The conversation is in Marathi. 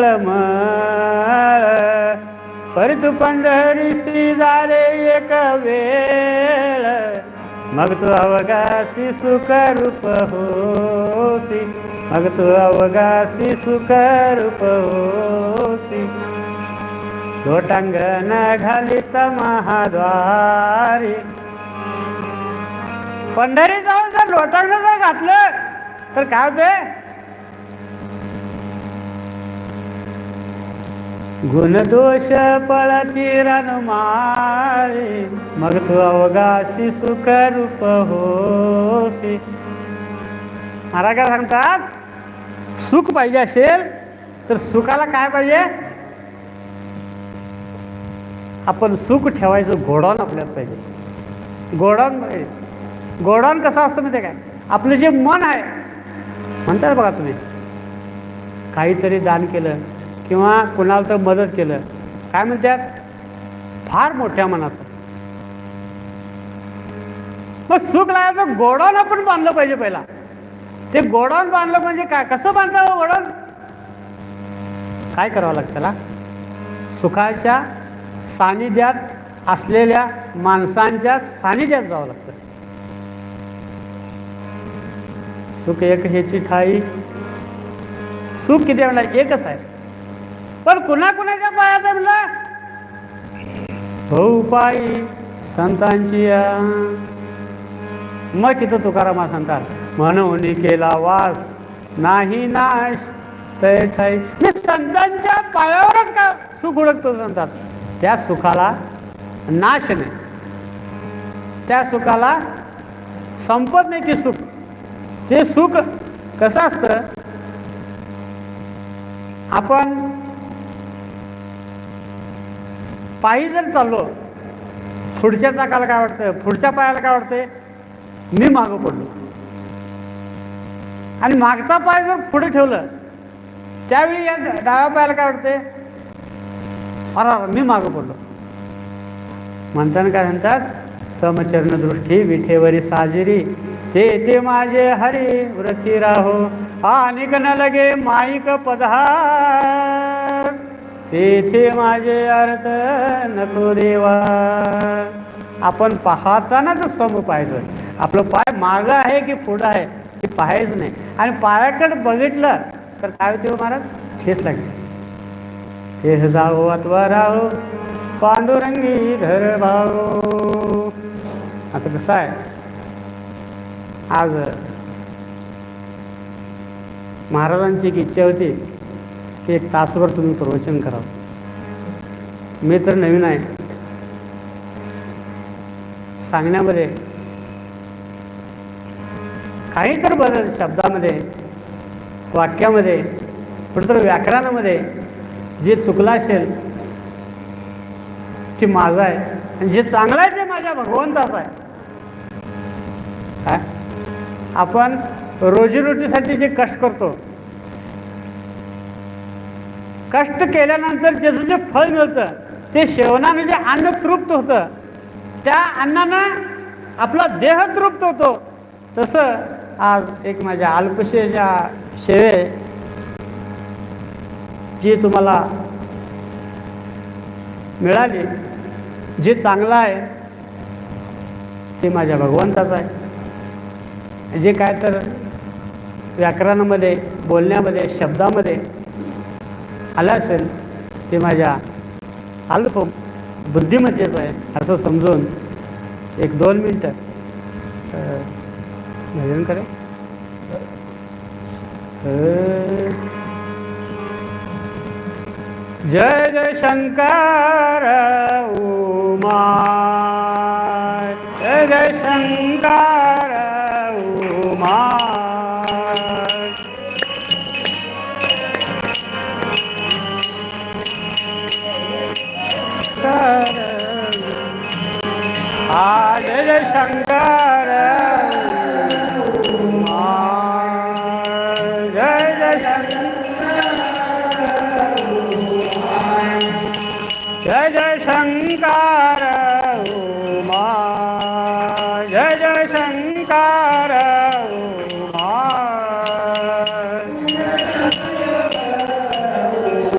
मळ. परत पंढरीसी झाले एक वेळ. मग तू अवगासी सुख रूप होसी मग तू अवगासी सुख रूप होसी लोटांगण घालित महाद्वारी. पंढरी जाऊन जर लोटांगण जर घातलं तर काय होते गुणदोष पळती रणमाळे मग तू अवगाशी सुखरूप रूप मला काय सांगतात सुख पाहिजे असेल तर सुखाला काय पाहिजे? आपण सुख ठेवायचं गोडाऊन आपल्यात पाहिजे. गोडाऊन पाहिजे. गोडाऊन कसं असतं माहिती आहे काय? आपलं जे मन आहे म्हणतात बघा तुम्ही काहीतरी दान केलं किंवा कुणाला तर मदत केलं काय म्हणतात? फार मोठ्या मनाचं. मग सुख लागलं तर गोडाऊन आपण बांधलं पाहिजे पहिला. ते गोडाऊन बांधलं म्हणजे काय? कसं बांधावं गोडाऊन? काय करावं लागतं त्याला? सुखाच्या सानिध्यात असलेल्या माणसांच्या सानिध्यात जावं लागतं. सुख एक ह्याची ठाई. सुख किती म्हणा एकच आहे. पण कुणा कुणाच्या पायात आहे म्हटलं भाऊ पायी संतांची मग तिथं तुकारामा सांगतात म्हणून केला वास. नाही नाश. तय ठाई मी संतांच्या पायावरच का सुख उडकतो सांगतात त्या सुखाला नाश नाही. त्या सुखाला संपत नाही ते सुख. ते सुख कसं असतं? आपण पायी जर चाललो पुढच्या चाकाला काय वाटतं पुढच्या पायाला काय वाटतंय? मी मागं पडलो. आणि मागचा पाय जर पुढे ठेवलं त्यावेळी या डाव्या पायाला काय वाटते अरा मी मागं पडलो. म्हणताना काय म्हणतात? समचरण दृष्टी विठेवरी साजरी. ते ते माझे हरी व्रती राहो. अनेक न लगे माईक पधार. तेथे माझे अर्थ नको देवा. आपण पाहतानाच सम पाहायचं. आपलं पाय मागं आहे की पुढं आहे ते पाहायचं नाही. आणि पायाकडे बघितलं तर काय होते हो महाराज? ठेस लागते हे जाऊ अथवा राहो पांडुरंगी धर भाऊ असं कसं आहे? आज महाराजांची एक इच्छा होती. की एक तासभर तुम्ही प्रवचन करावं. मी तर नवीन आहे. सांगण्यामध्ये काही तर बदल शब्दामध्ये वाक्यामध्ये कुठंतर व्याकरणामध्ये जे चुकलं असेल ते माझं आहे. आणि जे चांगलं आहे ते माझ्या भगवंताचं आहे. काय? आपण रोजीरोटीसाठी जे कष्ट करतो कष्ट केल्यानंतर त्याचं जे फळ मिळतं ते सेवनानं जे अन्न तृप्त होतं त्या अन्नानं आपला देह तृप्त होतो. तसं आज एक माझ्या अल्पशेच्या सेवे जी तुम्हाला मिळाली जे चांगलं आहे ते माझ्या भगवंताचं आहे. जे काय तर व्याकरणामध्ये बोलण्यामध्ये शब्दामध्ये आलं असेल ते माझ्या अल्प बुद्धिमत्तेचं आहे असं समजून एक दोन मिनटं भजन करे. जय जय शंकर उमा. जय आ जय जय शंकर